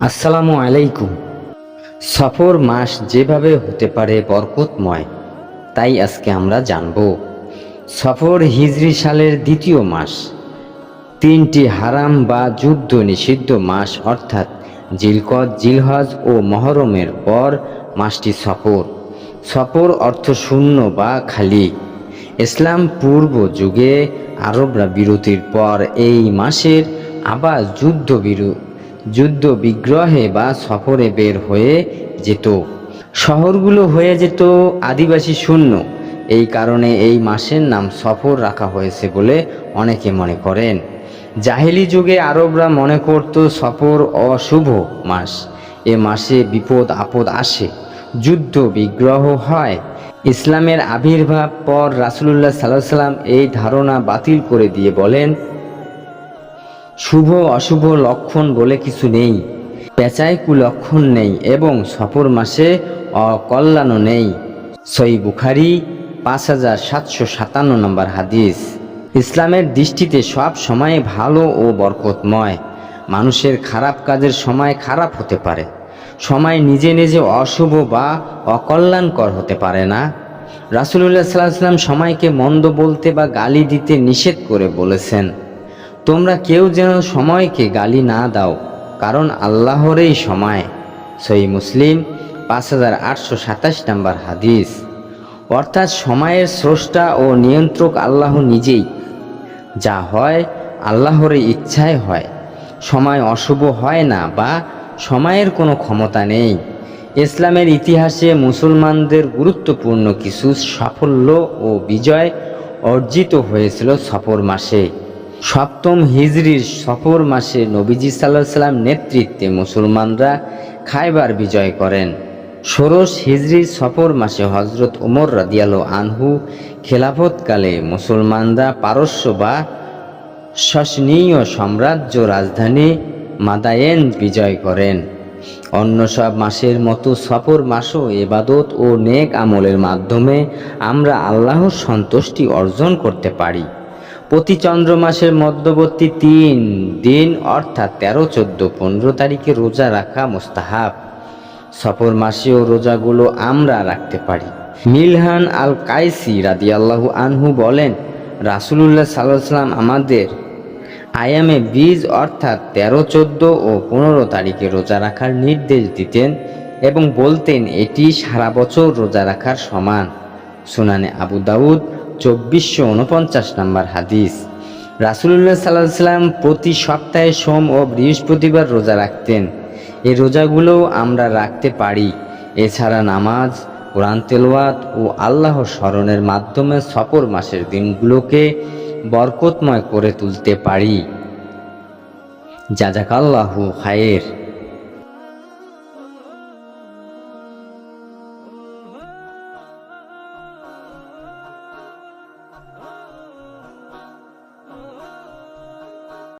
আসসালামু আলাইকুম। সফর মাস যেভাবে হতে পারে বরকতময়, তাই আজকে আমরা জানব। সফর হিজরি সালের দ্বিতীয় মাস, তিনটি হারাম বা যুদ্ধ নিষিদ্ধ মাস অর্থাৎ জিলকদ, জিলহজ ও মহরমের পর মাসটি সফর। সফর অর্থ শূন্য বা খালি। ইসলাম পূর্ব যুগে আরবরা বিরতির পর এই মাসের আবার যুদ্ধ বিরু যুদ্ধ বিগ্রহে বা সফরে বের হয়ে যেত। শহরগুলো হয়ে যেত আদিবাসী শূন্য। এই কারণে এই মাসের নাম সফর রাখা হয়েছে বলে অনেকে মনে করেন। জাহেলি যুগে আরবরা মনে করত সফর অশুভ মাস। এ মাসে বিপদ আপদ আসে, যুদ্ধ বিগ্রহ হয়। ইসলামের আবির্ভাব পর রাসুলুল্লাহ সাল্লাহ সাল্লাম এই ধারণা বাতিল করে দিয়ে বলেন শুভ, অশুভ লক্ষণ বলে কিছু নেই। পেঁচায় কুলক্ষণ নেই এবং সফর মাসে অকল্যাণও নেই। সই বুখারি, পাঁচ হাজার সাতশো সাতান্ন নম্বর হাদিস। ইসলামের দৃষ্টিতে সব সময় ভালো ও বরকতময়। মানুষের খারাপ কাজের সময় খারাপ হতে পারে। সময় নিজে নিজে অশুভ বা অকল্যাণকর হতে পারে না। রাসুলুল্লাহ সাল্লাহ সাল্লাম সময়কে মন্দ বলতে বা গালি দিতে নিষেধ করে বলেছেন। তোমরা কেউ যেন সময়কে গালি না দাও, কারণ আল্লাহরই সময়। সই মুসলিম, পাঁচ হাজার আটশো সাতাশ নম্বর হাদিস। অর্থাৎ সময়ের স্রষ্টা ও নিয়ন্ত্রক আল্লাহ নিজেই। যা হয়, আল্লাহর ইচ্ছায় হয়। সময় অশুভ হয় না বা সময়ের কোনো ক্ষমতা নেই। ইসলামের ইতিহাসে মুসলমানদের গুরুত্বপূর্ণ কিছু সাফল্য ও বিজয় অর্জিত হয়েছিল সফর মাসে। সপ্তম হিজরির সফর মাসে নবীজি সাল্লাহ সাল্লাম নেতৃত্বে মুসলমানরা খাইবার বিজয় করেন। ষোড়শ হিজরির সফর মাসে হজরত ওমর রাদিয়ালো আনহু খেলাফতকালে মুসলমানরা পারস্য বা সসনীয় সাম্রাজ্য রাজধানী মাদায়েন বিজয় করেন। অন্য সব মাসের মতো সফর মাসও এবাদত ও নেক আমলের মাধ্যমে আমরা আল্লাহর সন্তুষ্টি অর্জন করতে পারি। প্রতি চন্দ্র মাসের মধ্যবর্তী তিন দিন, অর্থাৎ তেরো, চোদ্দ, পনেরো তারিখে রোজা রাখা মোস্তাহাব। সফর মাসেও রোজাগুলো আমরা রাখতে পারি। মিলহান আল কাইসি রাদি আল্লাহু আনহু বলেন, রাসুলুল্লাহ সাল্লাম আমাদের আয়ামে বীজ, অর্থাৎ তেরো, চোদ্দ ও পনেরো তারিখে রোজা রাখার নির্দেশ দিতেন এবং বলতেন, এটি সারা বছর রোজা রাখার সমান। সুনানে আবু দাউদ চব্বিশশো উনপঞ্চাশ নম্বর হাদিস। রাসুলুল্লাহ সাল্লাহ সাল্লাম প্রতি সপ্তাহে সোম ও বৃহস্পতিবার রোজা রাখতেন। এই রোজাগুলোও আমরা রাখতে পারি। এছাড়া নামাজ, কোরআন তেলোয়াত ও আল্লাহ স্মরণের মাধ্যমে সফর মাসের দিনগুলোকে বরকতময় করে তুলতে পারি। জাজাকাল্লাহু খায়ের।